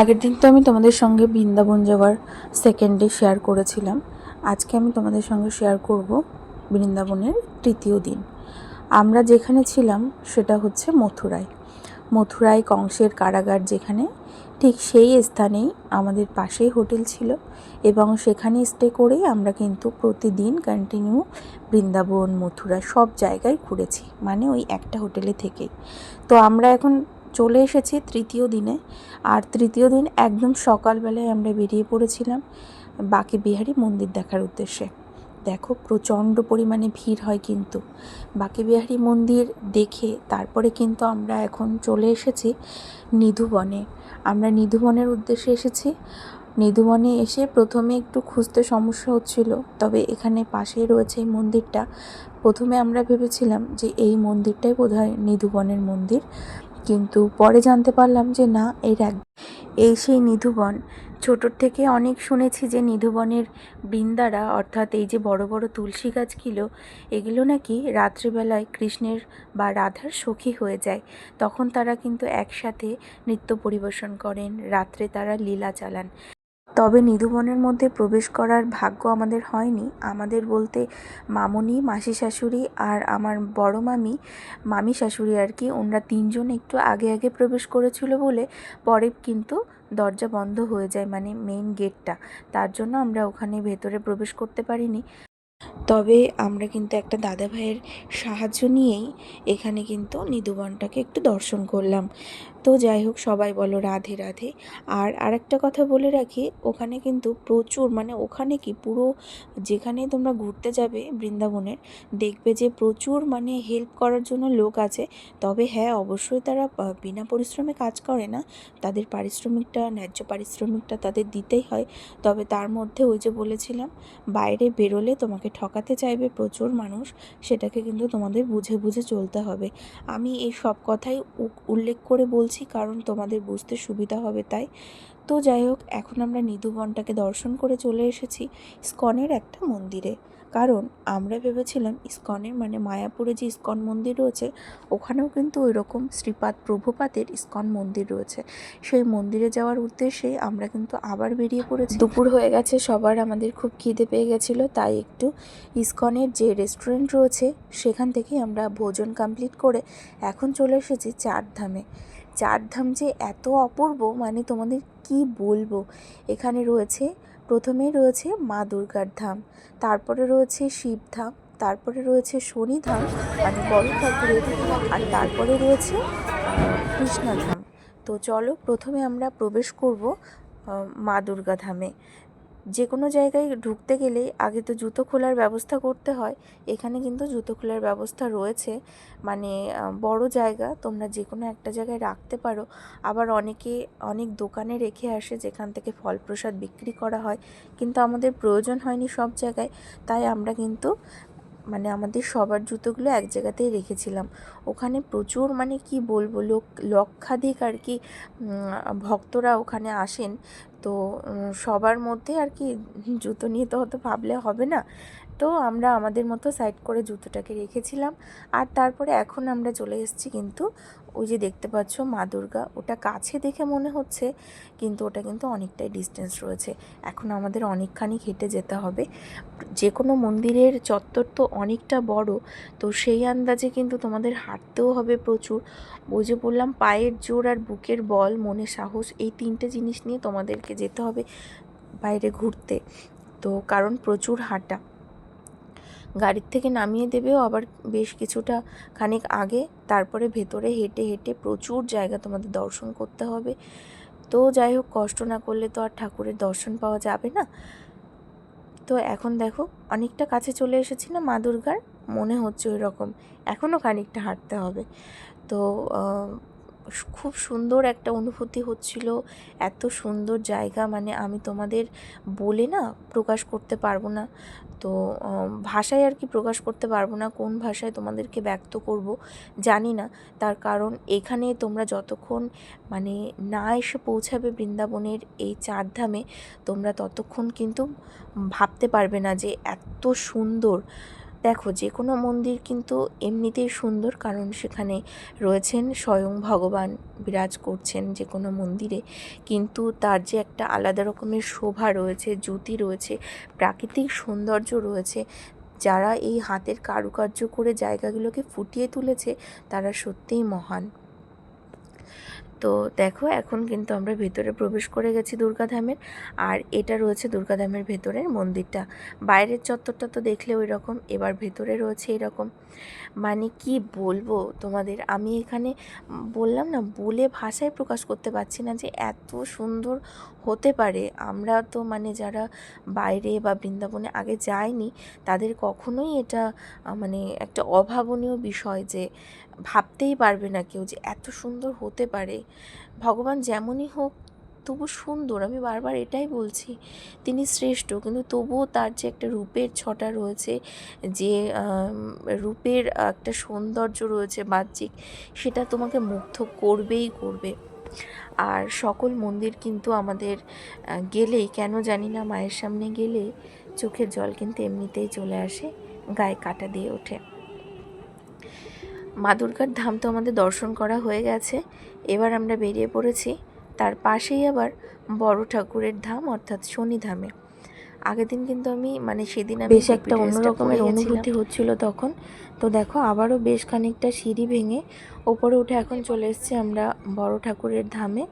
আগের দিন তো আমি তোমাদের সঙ্গে বৃন্দাবন যাওয়ার সেকেন্ড ডে শেয়ার করেছিলাম। আজকে আমি তোমাদের সঙ্গে শেয়ার করব বৃন্দাবনের তৃতীয় দিন। আমরা যেখানে ছিলাম, সেটা হচ্ছে মথুরায়। মথুরায় কংসের কারাগার যেখানে, ঠিক সেই স্থানেই আমাদের পাশেই হোটেল ছিল এবং সেখানে স্টে করেই আমরা কিন্তু প্রতিদিন কন্টিনিউ বৃন্দাবন, মথুরা সব জায়গায় ঘুরেছি মানে ওই একটা হোটেলে থেকেই। তো আমরা এখন চলে এসেছি তৃতীয় দিনে, আর তৃতীয় দিন একদম সকালবেলায় আমরা বেরিয়ে পড়েছিলাম বাকি বিহারি মন্দির দেখার উদ্দেশ্যে। দেখো প্রচণ্ড পরিমাণে ভিড় হয় কিন্তু। বাকি বিহারি মন্দির দেখে তারপরে কিন্তু আমরা এখন চলে এসেছি নিধুবনে। আমরা নিধুবনের উদ্দেশ্যে এসেছি। নিধুবনে এসে প্রথমে একটু খুঁজতে সমস্যা হচ্ছিল, তবে এখানে পাশেই রয়েছে এই মন্দিরটা। প্রথমে আমরা ভেবেছিলাম যে এই মন্দিরটাই বোধহয় নিধুবনের মন্দির, কিন্তু পরে জানতে পারলাম যে না, এর এক এই সেই নিধুবন ছোটোর থেকে অনেক শুনেছি যে নিধুবনের বৃন্দারা, অর্থাৎ এই যে বড় বড় তুলসী গাছগুলো, এগুলো নাকি রাত্রিবেলায় কৃষ্ণের বা রাধার সখী হয়ে যায়। তখন তারা কিন্তু একসাথে নৃত্য পরিবেশন করেন, রাত্রে তারা লীলা চালান। তবে নিধুবনের মধ্যে প্রবেশ করার ভাগ্য আমাদের হয়নি। আমাদের বলতে মামুনি, মাসি শাশুড়ি আর আমার বড় মামি মামি শাশুড়ি আর কি, ওনারা তিনজন একটু আগে আগে প্রবেশ করেছিল বলে পরে কিন্তু দরজা বন্ধ হয়ে যায় মানে মেইন গেটটা তার জন্য আমরা ওখানে ভেতরে প্রবেশ করতে পারিনি। তবে আমরা কিন্তু একটা দাদা ভাইয়ের সাহায্য নিয়েই এখানে কিন্তু নিধুবনটাকে একটু দর্শন করলাম। তো যাই হোক, সবাই বলো রাধে রাধে। আর আরেকটা কথা বলে রাখি, ওখানে কিন্তু প্রচুর মানে ওখানে কি পুরো যেখানে তোমরা ঘুরতে যাবে বৃন্দাবনের, দেখবে যে প্রচুর মানে হেল্প করার জন্য লোক আছে। তবে হ্যাঁ অবশ্যই তারা বিনা পরিশ্রমে কাজ করে না। তাদের পারিশ্রমিকটা, ন্যায্য পারিশ্রমিকটা তাদের দিতেই হয়। তবে তার মধ্যে ওই যে বলেছিলাম, বাইরে বেরোলে তোমাকে ঠকাতে চাইবে প্রচুর মানুষ, সেটাকে কিন্তু তোমাদের বুঝে বুঝে চলতে হবে। আমি এই সব কথাই উল্লেখ করে বলছি, কারণ তোমাদের বুঝতে সুবিধা হবে তাই। তো যাই হোক, এখন আমরা নিধুবনটাকে দর্শন করে চলে এসেছি ইস্কনের একটা মন্দিরে। কারণ আমরা ভেবেছিলাম ইস্কনের মানে মায়াপুরে যে ইস্কন মন্দির রয়েছে, ওখানেও কিন্তু ওই রকম শ্রীপাদ প্রভুপাতের ইস্কন মন্দির রয়েছে। সেই মন্দিরে যাওয়ার উদ্দেশ্যে আমরা কিন্তু আবার বেরিয়ে পড়েছি। দুপুর হয়ে গেছে, সবার আমাদের খুব খিদে পেয়ে গেছিল, তাই একটু ইস্কনের যে রেস্টুরেন্ট রয়েছে, সেখান থেকেই আমরা ভোজন কমপ্লিট করে এখন চলে এসেছি চারধামে। চারধাম যে এত অপূর্ব মানে তোমাদের কি বলব? এখানে রয়েছে, প্রথমে রয়েছে মা দুর্গার ধাম, তারপরে রয়েছে শিবধাম তারপরে রয়েছে শনিধাম মানে বড় ঠাকুরের আর তারপরে রয়েছে কৃষ্ণাধাম তো চলো প্রথমে আমরা প্রবেশ করব মা দুর্গা ধামে। যে কোনো জায়গায় ঢুকতে গেলেই আগে তো জুতো খোলার ব্যবস্থা করতে হয়। এখানে কিন্তু জুতো খোলার ব্যবস্থা রয়েছে। মানে বড় জায়গা, তোমরা যে কোনো একটা জায়গায় রাখতে পারো। আবার অনেকে অনেক দোকানে রেখে আসে যেখান থেকে ফল প্রসাদ বিক্রি করা হয়। কিন্তু আমাদের প্রয়োজন হয়নি সব জায়গায়। তাই আমরা কিন্তু মানে আমাদের সবার জুতোগুলো এক জায়গাতেই রেখেছিলাম। ওখানে প্রচুর মানে কি বলব লোক, লক্ষাধিক আর কি ভক্তরা ওখানে আসেন। তো সবার মধ্যে আর কি জুতো নিয়ে তো হয়তো ভাবলে হবে না। তো আমরা আমাদের মতো সাইড করে জুতোটাকে রেখেছিলাম। আর তারপরে এখন আমরা চলে এসেছি কিন্তু ওই যে দেখতে পাচ্ছ মা দুর্গা, ওটা কাছে দেখে মনে হচ্ছে কিন্তু ওটা কিন্তু অনেকটাই ডিস্টেন্স রয়েছে। এখন আমাদের অনেকখানি হেঁটে যেতে হবে। যে কোনো মন্দিরের চত্বর তো অনেকটা বড়, তো সেই আন্দাজে কিন্তু তোমাদের হাঁটতেও হবে প্রচুর। ওই যে বললাম পায়ের জোর আর বুকের বল, মনে সাহস, এই তিনটে জিনিস নিয়ে তোমাদেরকে যেতে হবে বাইরে ঘুরতে। তো কারণ প্রচুর হাঁটা। গাড়ির থেকে নামিয়ে দেবেও আবার বেশ কিছুটা খানিক আগে। তারপরে ভেতরে হেঁটে হেঁটে প্রচুর জায়গা তোমাদের দর্শন করতে হবে। তো যাই হোক, কষ্ট না করলে তো আর ঠাকুরের দর্শন পাওয়া যাবে না। তো এখন দেখো, অনেকটা কাছে চলে এসেছি না মা দুর্গার? মনে হচ্ছে ওই রকম এখনও খানিকটা হাঁটতে হবে। তো খুব সুন্দর একটা অনুভূতি হচ্ছিল। এত সুন্দর জায়গা মানে আমি তোমাদের বলে না প্রকাশ করতে পারব না। তো ভাষায় আর কি প্রকাশ করতে পারব না, কোন ভাষায় তোমাদেরকে ব্যক্ত করব জানি না। তার কারণ এখানে তোমরা যতক্ষণ মানে না এসে পৌঁছাবে বৃন্দাবনের এই চারধামে, তোমরা ততক্ষণ কিন্তু ভাবতে পারবে না যে এত সুন্দর দেখো, যে কোনো মন্দির কিন্তু এমনিতেই সুন্দর, কারণ সেখানে রয়েছেন স্বয়ং ভগবান, বিরাজ করছেন যে কোনো মন্দিরে। কিন্তু তার যে একটা আলাদা রকমের শোভা রয়েছে, জ্যোতি রয়েছে, প্রাকৃতিক সৌন্দর্য রয়েছে, যারা এই হাতের কারুকার্য করে জায়গাগুলোকে ফুটিয়ে তুলেছে, তারা সত্যিই মহান। তো দেখো, এখন কিন্তু আমরা ভেতরে প্রবেশ করে গেছি দুর্গাধামের আর এটা রয়েছে দুর্গাধামের ভেতরের মন্দিরটা। বাইরের চত্বরটা তো দেখলে ওই রকম, এবার ভেতরে রয়েছে এরকম মানে কি বলব তোমাদের? আমি এখানে বললাম না, বলে ভাষায় প্রকাশ করতে পারছি না যে এত সুন্দর হতে পারে। আমরা তো মানে যারা বাইরে বা বৃন্দাবনে আগে যায়নি তাদের কখনোই এটা মানে একটা অভাবনীয় বিষয় যে ভাবতেই পারবে না কেউ যে এত সুন্দর হতে পারে। ভগবান যেমনই হোক, তবু সুন্দর, আমি বারবার এটাই বলছি, তিনি শ্রেষ্ঠ, কিন্তু তবুও তার যে একটা রূপের ছটা রয়েছে, যে রূপের একটা সৌন্দর্য রয়েছে বাহ্যিক, সেটা তোমাকে মুগ্ধ করবেই করবে। আর সকল মন্দির কিন্তু আমাদের গেলেই, কেন জানি না, মায়ের সামনে গেলে চোখের জল কিন্তু এমনিতেই চলে আসে, গায়ে কাটা দিয়ে ওঠে। মা দুর্গার ধাম তো আমাদের দর্শন করা হয়ে গেছে। এবার আমরা বেরিয়ে পড়েছি তার পাশেই আবার বড় ঠাকুরের ধাম অর্থাৎ শনিধামে আগের দিন কিন্তু আমি মানে সেদিন বেশ একটা অন্যরকমের অনুভূতি হচ্ছিল তখন। তো দেখো আবারও বেশ খানিকটা সিঁড়ি ভেঙে ওপরে উঠে এখন চলে এসেছি আমরা বড় ঠাকুরের ধামে।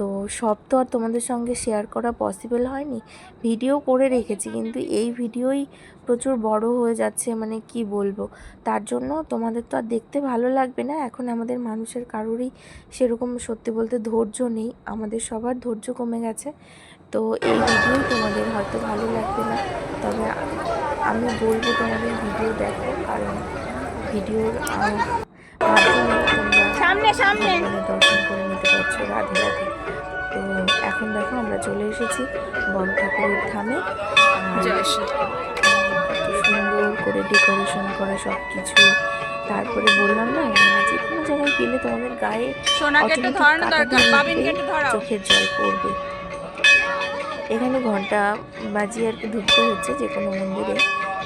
তো সব তো আর তোমাদের সঙ্গে শেয়ার করা পসিবল হয়নি। ভিডিও করে রেখেছি কিন্তু এই ভিডিওই প্রচুর বড় হয়ে যাচ্ছে মানে কি বলব? তার জন্য তোমাদের তো আর দেখতে ভালো লাগবে না। এখন আমাদের মানুষের কারোরই সেরকম সত্যি বলতে ধৈর্য নেই। আমাদের সবার ধৈর্য কমে গেছে। তো এই ভিডিও তোমাদের হয়তো ভালো লাগবে না। তবে আমি বলব তোমাদের ভিডিও দেখো কারণ ভিডিওর সামনে সামনে। দর্শন করে নিতে পারছ। রাধে রাধে। তো এখন দেখো আমরা চলে এসেছি বড় ঠাকুরের ধামে। সুন্দর করে ডেকোরেশন করা সব কিছু তারপরে বললাম না যে কোনো জায়গায় গেলে তোমাদের গায়ে চোখের জল পড়বে। এখানে ঘণ্টা বাজিয়ে আর কি ঢুকতে হচ্ছে যে কোনো মন্দিরে।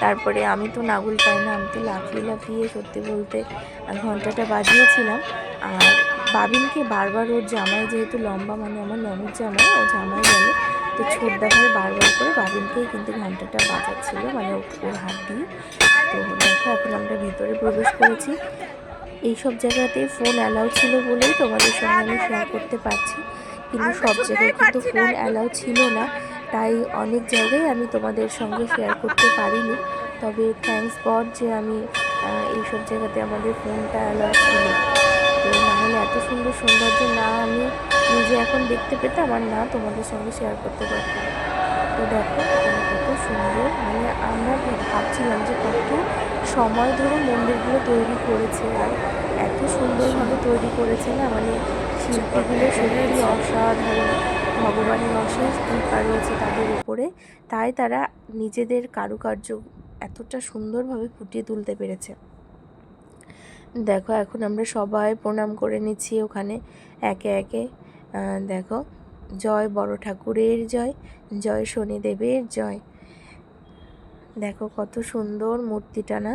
তারপরে আমি তো নাগুল পাই না আমি তো লাফিয়ে লাফিয়ে সত্যি বলতে ঘন্টাটা বাজিয়েছিলাম। আর বাবিনকে বারবার ওর জামাই যেহেতু লম্বা মানে আমার ননদ জামাই ও জামাই বলে তো ছোটদা ভাই বারবার করে বাবিনকেই কিন্তু ঘন্টাটা বাজাচ্ছিল মানে ওর হাত দিয়ে। তো দেখো এখন আমরা ভেতরে প্রবেশ করেছি। এইসব জায়গাতে ফোন অ্যালাউ ছিল বলেই তোমাদের সঙ্গে আমি শেয়ার করতে পারছি। কিন্তু সব জায়গায় কিন্তু ফোন অ্যালাউ ছিল না তাই অনেক জায়গায় আমি তোমাদের সঙ্গে শেয়ার করতে পারিনি। তবে থ্যাঙ্কস গড যে আমি এইসব জায়গাতে আমাদের ফোনটা অ্যালাউ ছিল। তো নাহলে এত সুন্দর সৌন্দর্য না আমি নিজে এখন দেখতে পেতাম আর না তোমাদের সঙ্গে শেয়ার করতে পারতাম। তো দেখো কত সুন্দর। মানে আমরা ভাবছিলাম যে কত সময় ধরে মন্দিরগুলো তৈরি করেছে আর এত সুন্দরভাবে তৈরি করেছে না? মানে শিল্পীগুলো সত্যি অসাধারণ। ভগবানের অশেষ কৃপা রয়েছে তাদের উপরে। তাই তারা নিজেদের কারুকার্য এতটা সুন্দরভাবে ফুটিয়ে তুলতে পেরেছে। দেখো, এখন আমরা সবাই প্রণাম করে নিচ্ছি ওখানে, একে একে। দেখো, জয় বড় ঠাকুরের জয় জয় শনিদেবের জয়। দেখো, কত সুন্দর মূর্তিটা না?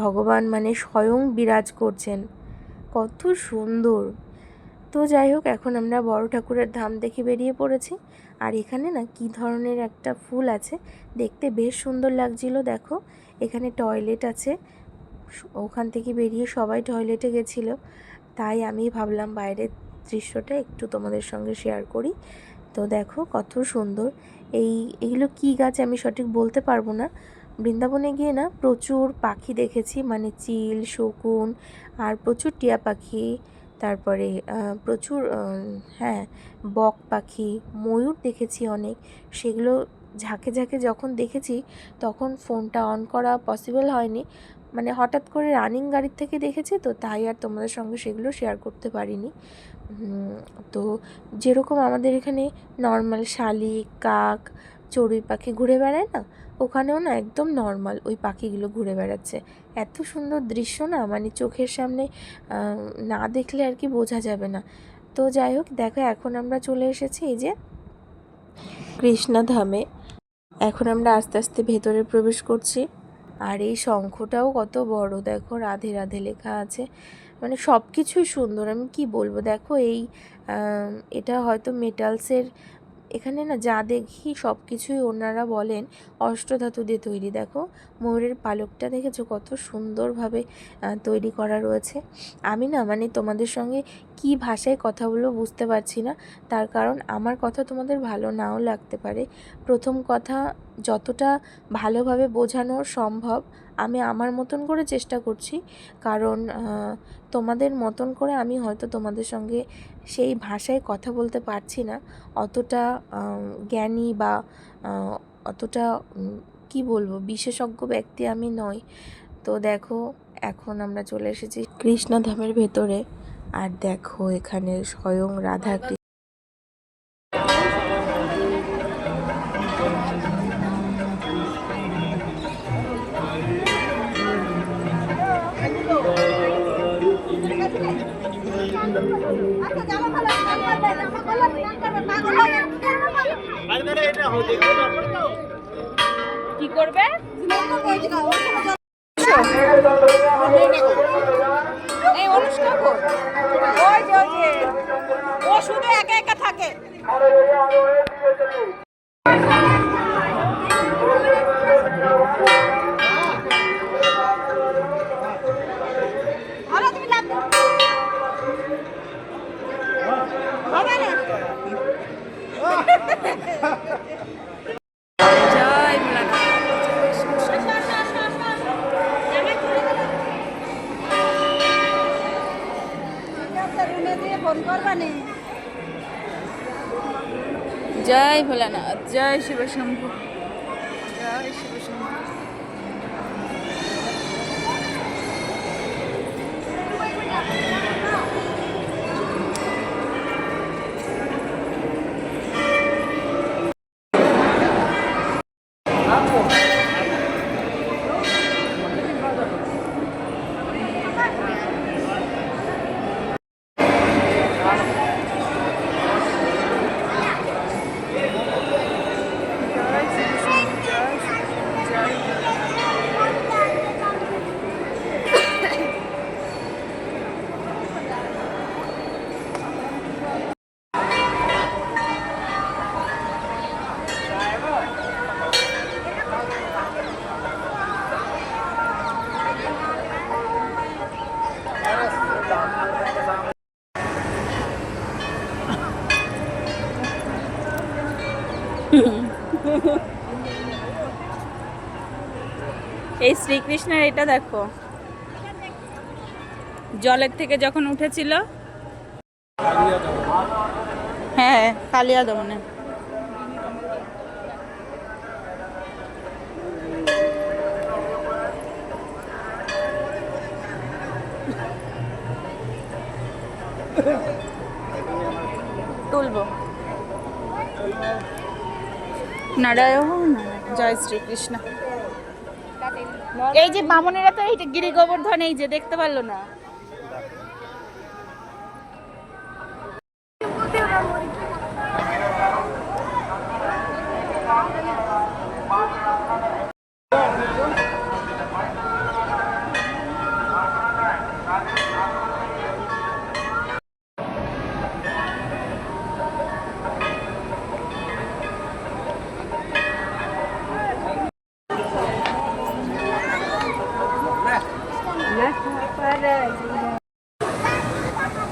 ভগবান মানে স্বয়ং বিরাজ করছেন, কত সুন্দর। তো যাই হোক, এখন আমরা বড় ঠাকুরের ধাম দেখে বেরিয়ে পড়েছি, আর এখানে না কি ধরনের একটা ফুল আছে, দেখতে বেশ সুন্দর লাগছিল, দেখো। এখানে টয়লেট আছে ওখান থেকে বেরিয়ে সবাই টয়লেটে গেছিল। তাই আমি ভাবলাম বাইরের দৃশ্যটা একটু তোমাদের সঙ্গে শেয়ার করি। তো দেখো কত সুন্দর। এই এগুলো কী গাছ আমি সঠিক বলতে পারব না। বৃন্দাবনে গিয়ে না প্রচুর পাখি দেখেছি মানে চিল, শকুন আর প্রচুর টিয়া পাখি, তারপরে প্রচুর হ্যাঁ বক পাখি, ময়ূর দেখেছি অনেক। সেগুলো ঝাঁকে ঝাঁকে যখন দেখেছি, তখন ফোনটা অন করা পসিবল হয়নি। মানে হঠাৎ করে রানিং গাড়ির থেকে দেখেছি, তো তাই আর তোমাদের সঙ্গে সেগুলো শেয়ার করতে পারিনি। তো যেরকম আমাদের এখানে নর্মাল শালিক, কাক, চড়ুই পাখি ঘুরে বেড়ায় না, ওখানেও না একদম নর্মাল ওই পাখিগুলো ঘুরে বেড়াচ্ছে। এত সুন্দর দৃশ্য না মানে চোখের সামনে না দেখলে আর কি বোঝা যাবে না। তো যাই হোক, দেখো এখন আমরা চলে এসেছি এই যে কৃষ্ণাধামে এখন আমরা আস্তে আস্তে ভেতরে প্রবেশ করছি। আর এই শঙ্খটাও কত বড়, দেখো রাধে রাধে লেখা আছে। মানে সব কিছুই সুন্দর, আমি কি বলব? দেখো এই এটা হয়তো মেটালসের এখানে না যা দেখি সব কিছুই ওনারা বলেন, অষ্টধাতু দিয়ে তৈরি। দেখো ময়ূরের পালকটা দেখেছ? কত সুন্দরভাবে তৈরি করা রয়েছে। আমি না মানে তোমাদের সঙ্গে কি ভাষায় কথা বলব বুঝতে পারছি না। তার কারণ আমার কথা তোমাদের ভালো নাও লাগতে পারে। প্রথম কথা যতটা ভালোভাবে বোঝানো সম্ভব, আমি আমার মতন করে চেষ্টা করছি। কারণ তোমাদের মতন করে আমি হয়তো তোমাদের সঙ্গে সেই ভাষায় কথা বলতে পারছি না। অতটা জ্ঞানী বা অতটা কি বলব, বিশেষজ্ঞ ব্যক্তি আমি নই। তো দেখো, এখন আমরা চলে এসেছি কৃষ্ণধামের ভেতরে। আর দেখো, এখানে স্বয়ং রাধা করবে? এই অনুষ্কা ওই ও শুধু একা একা থাকে। জয় ভোলানাথ জয় শিব শম্ভু জয় শিব শম্ভু শ্রীকৃষ্ণের এটা দেখো। জলের থেকে যখন উঠেছিল। হ্যাঁ কালিয়া দমনে। তুলবো। নারায়ণ। জয় শ্রীকৃষ্ণ। এই যে বামনেরা তো এই যে গিরি গোবর্ধন এই যে দেখতে পারল না।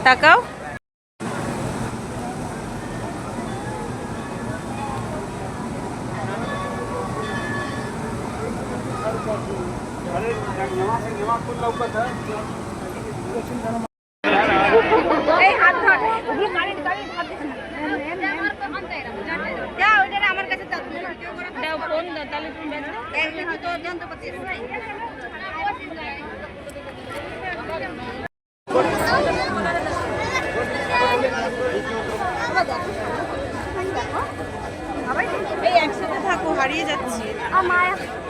তাকাও এই হাত ধর ওগুলো কারেন্ট কারেন্ট হাত দিস না যা ওইটা আমার কাছে দাও দাও ফোন তাহলে তুমি ব্যাগ এই একসাথে থাকো হারিয়ে যাচ্ছি ছিলেন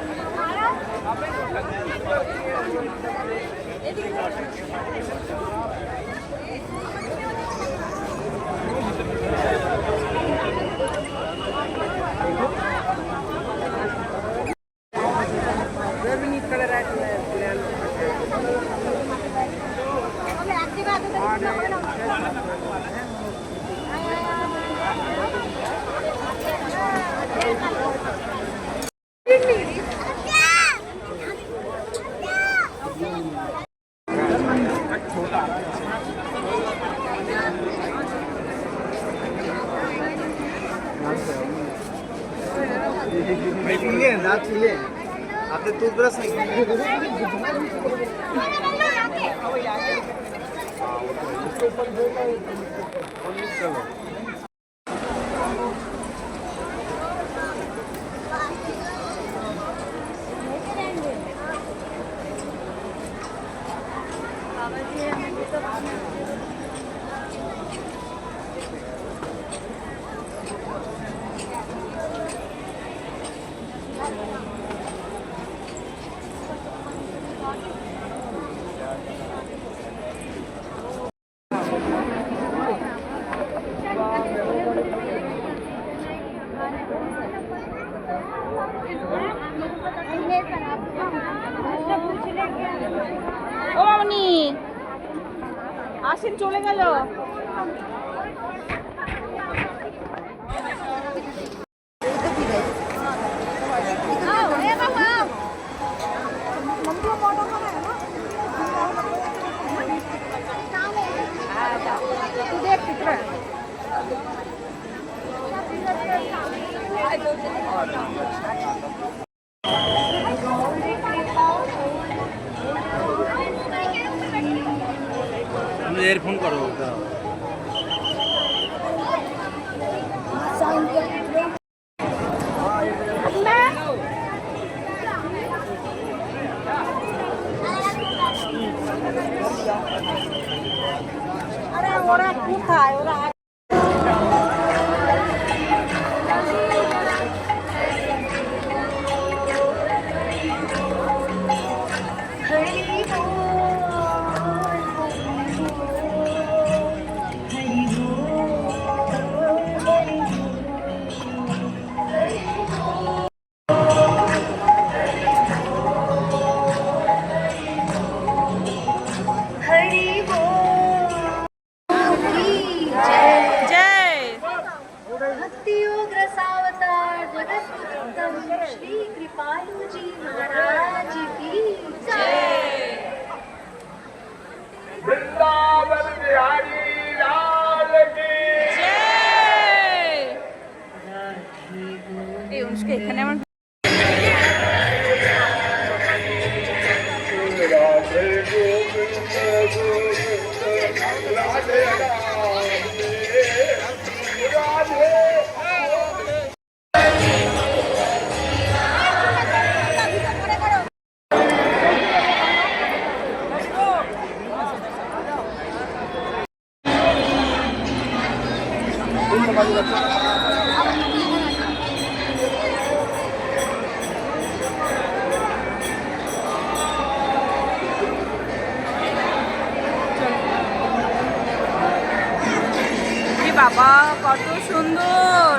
বাবা, কত সুন্দর।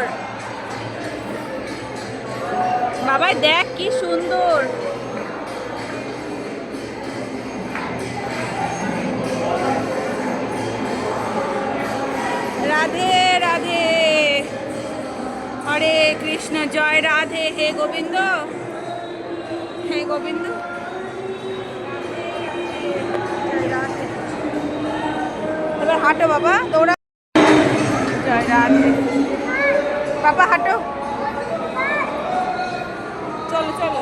বাবা দেখ কি সুন্দর। রাধে রাধে। হরে কৃষ্ণ, জয় রাধে। হে গোবিন্দ। হে গোবিন্দ। এবার হাঁটো বাবা, দৌড়া। জয় রাধে বাবা হাঁটো। চলো চলো।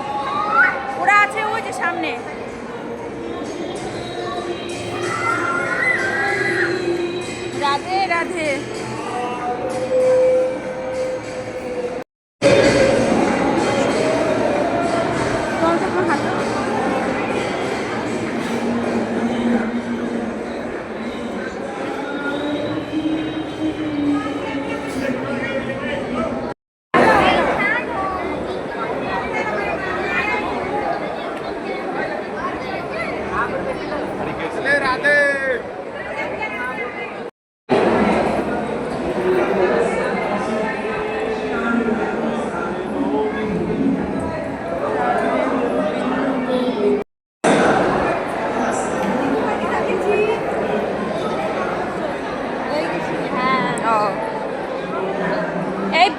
ওরা আছে ওই যে সামনে। রাধে রাধে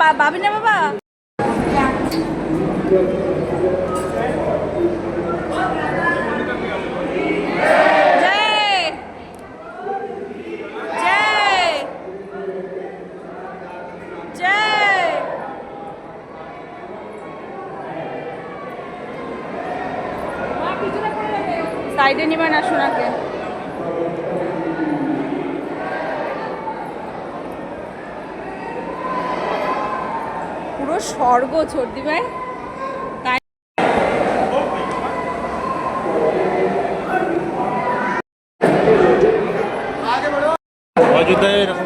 বা- বাবি না বাবা জয় জয় জয় সাইডে নিবেন না সোনাকে পুরো স্বর্গ ছর্দি ভাই। তাই অযোধ্যায় এরকম